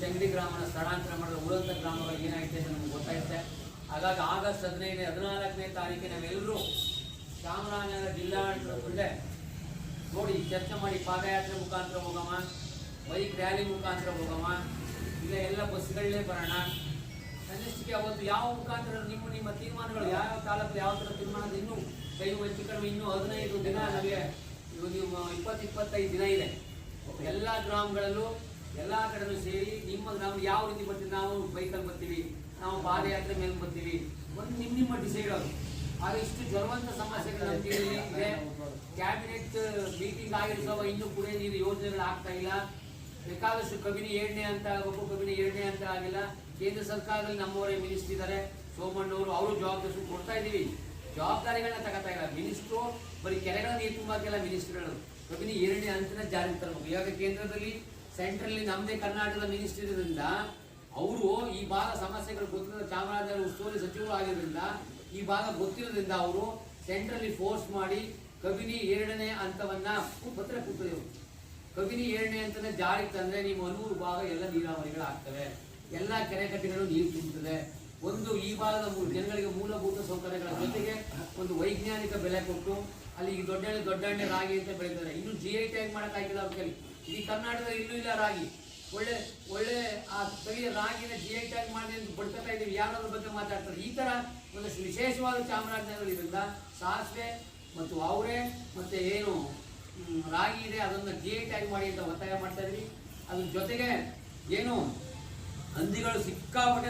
ಚಂಗಡಿ ಗ್ರಾಮನ ಸ್ಥಳಾಂತರ ಮಾಡಿದ ಉಳಿದಂಥ ಗ್ರಾಮಗಳಿಗೆ ಏನಾಗಿದೆ ಅಂತ ನಮ್ಗೆ ಗೊತ್ತಾಗುತ್ತೆ ಹಾಗಾಗಿ ಆಗಸ್ಟ್ ಹದಿನೈದನೇ, ಹದಿನಾಲ್ಕನೇ ತಾರೀಕಿಗೆ ನಾವೆಲ್ಲರೂ ಚಾಮರಾಜನಗರ ಜಿಲ್ಲಾಡಳಿತದ ಮುಂದೆ ನೋಡಿ, ಚರ್ಚೆ ಮಾಡಿ, ಪಾದಯಾತ್ರೆ ಮುಖಾಂತರ ಹೋಗಮ್ಮ, ಬೈಕ್ ರ್ಯಾಲಿ ಮುಖಾಂತರ ಹೋಗಮ್ಮ, ಇಲ್ಲ ಎಲ್ಲ ಬಸ್ಗಳಲ್ಲೇ ಬರೋಣ. ಕನಿಷ್ಠಕ್ಕೆ ಅವತ್ತು ಯಾವ ಮುಖಾಂತರ ನಿಮ್ಮ ನಿಮ್ಮ ತೀರ್ಮಾನಗಳು ಯಾವ ಕಾಲಕ್ಕೆ ಯಾವ ಥರ ತೀರ್ಮಾನ ಇನ್ನೂ ಕೈ ಹೆಚ್ಚು ಕಡಿಮೆ ಇನ್ನೂ ಹದಿನೈದು ದಿನ ನಮಗೆ ಇಪ್ಪತ್ತು ಇಪ್ಪತ್ತೈದು ದಿನ ಇದೆ. ಎಲ್ಲ ಗ್ರಾಮಗಳಲ್ಲೂ ಎಲ್ಲ ಕಡೆಯೂ ಸೇರಿ ಗ್ರಾಮ ಯಾವ ರೀತಿ ಬರ್ತೀವಿ? ನಾವು ಬೈಕಲ್ಲಿ ಬರ್ತೀವಿ. ನಾವು ಪಾದಯಾತ್ರೆ ಮೇಲೆ ಬರ್ತೀವಿ. ಒಂದು ನಿಮ್ಮ ನಿಮ್ಮ ಡಿಸೈಡ್ ಅದು. ಆಗ ಇಷ್ಟು ಜ್ವರವಂತ ಸಮಸ್ಯೆಗಳು ಇದೆ. ಕ್ಯಾಬಿನೆಟ್ ಮೀಟಿಂಗ್ ಆಗಿರ್ತಾವ ಇನ್ನೂ ಕೂಡ ನೀರು ಯೋಜನೆಗಳು ಆಗ್ತಾ ಇಲ್ಲ. ಬೇಕಾದಷ್ಟು ಕಬಿನಿ ಎರಡನೇ ಅಂತ ಆಗಬೇಕು, ಕಬಿನಿ ಎರಡನೇ ಅಂತ ಆಗಿಲ್ಲ. ಕೇಂದ್ರ ಸರ್ಕಾರದಲ್ಲಿ ನಮ್ಮವರೇ ಮಿನಿಸ್ಟರ್ ಇದ್ದಾರೆ ಸೋಮಣ್ಣವರು ಅವರು ಜವಾಬ್ದಾರಿ ಕೊಡ್ತಾ ಇದ್ದೀವಿ. ಜವಾಬ್ದಾರಿಗಳನ್ನ ತಗೋತಾ ಇಲ್ಲ. ಮಿನಿಸ್ಟ್ರು ಬರೀ ಕೆರೆಗಳ ನೀರು ತುಂಬಾಕೆಲ್ಲ ಮಿನಿಸ್ಟರ್ಗಳು ಕಬಿನಿ ಎರಡನೇ ಅಂತನ ಜಾರಿ ತರಬೇಕು. ಇವಾಗ ಕೇಂದ್ರದಲ್ಲಿ ಸೆಂಟ್ರಲ್ಲಿ ನಮ್ಮದೇ ಕರ್ನಾಟಕದ ಮಿನಿಸ್ಟರ್ ಅವರು ಈ ಭಾಗ ಸಮಸ್ಯೆಗಳು ಗೊತ್ತಿರೋ ಚಾಮರಾಜನಗರ ಉಸ್ತುವಾರಿ ಸಚಿವರು ಆಗಿರೋದ್ರಿಂದ, ಈ ಭಾಗ ಗೊತ್ತಿರೋದ್ರಿಂದ ಅವರು ಸೆಂಟ್ರಲ್ಲಿ ಫೋರ್ಸ್ ಮಾಡಿ ಕಬಿನಿ ಎರಡನೇ ಹಂತವನ್ನ ಪತ್ರ ಕೊಟ್ಟರು ಕಬಿನಿ ಎರಡನೇ ಹಂತದ ಜಾರಿಗೆ ತಂದ್ರೆ ನಿಮ್ಮ ಅನೂರು ಭಾಗ ಎಲ್ಲ ನೀರಾವರಿಗಳು ಆಗ್ತವೆ. ಎಲ್ಲ ಕೆರೆ ಕಟ್ಟೆಗಳು ನೀರು ತುಂಬುತ್ತದೆ ಒಂದು ಈ ಭಾಗದ ಜನಗಳಿಗೆ ಮೂಲಭೂತ ಸೌಕರ್ಯಗಳ ಜೊತೆಗೆ ಒಂದು ವೈಜ್ಞಾನಿಕ ಬೆಲೆ ಕೊಟ್ಟು ಅಲ್ಲಿ ದೊಡ್ಡ ದೊಡ್ಡಣ್ಣೆ ರಾಗಿ ಅಂತ ಬೆಳೀತಾರೆ. ಇನ್ನು ಜಿ ಐ ಟ್ಯಾಗ್ ಮಾಡೋಕ್ಕಾಗಿಲ್ಲ ಅವ್ರ ಕೈಲಿ ಇಡೀ ಕರ್ನಾಟಕದಲ್ಲಿ ಇಲ್ಲೂ ಇಲ್ಲ ರಾಗಿ. ಒಳ್ಳೆ ಒಳ್ಳೆ, ಆ ತಳಿಯ ರಾಗಿನ ಜಿ ಐ ಟ್ಯಾಗ್ ಮಾಡಿ ಅಂತ ಬಡ್ಕೋತಾ ಇದ್ದೀವಿ. ಯಾರಾದ್ರ ಬಗ್ಗೆ ಮಾತಾಡ್ತಾರೆ. ಈ ಥರ ಒಂದಷ್ಟು ವಿಶೇಷವಾದ ಚಾಮರಾಜನಗರ ಇದರಿಂದ ಸಾಸಿವೆ ಮತ್ತು ಅವರೆ ಮತ್ತೆ ಏನು ರಾಗಿ ಇದೆ ಅದನ್ನ ಜಿ ಐ ಟ್ಯಾಗ್ ಮಾಡಿ ಅಂತ ಒತ್ತಾಯ ಮಾಡ್ತಾ ಇದ್ದೀವಿ. ಅದ್ರ ಜೊತೆಗೆ ಏನು, ಹಂದಿಗಳು ಸಿಕ್ಕಾಪಟ್ಟೆ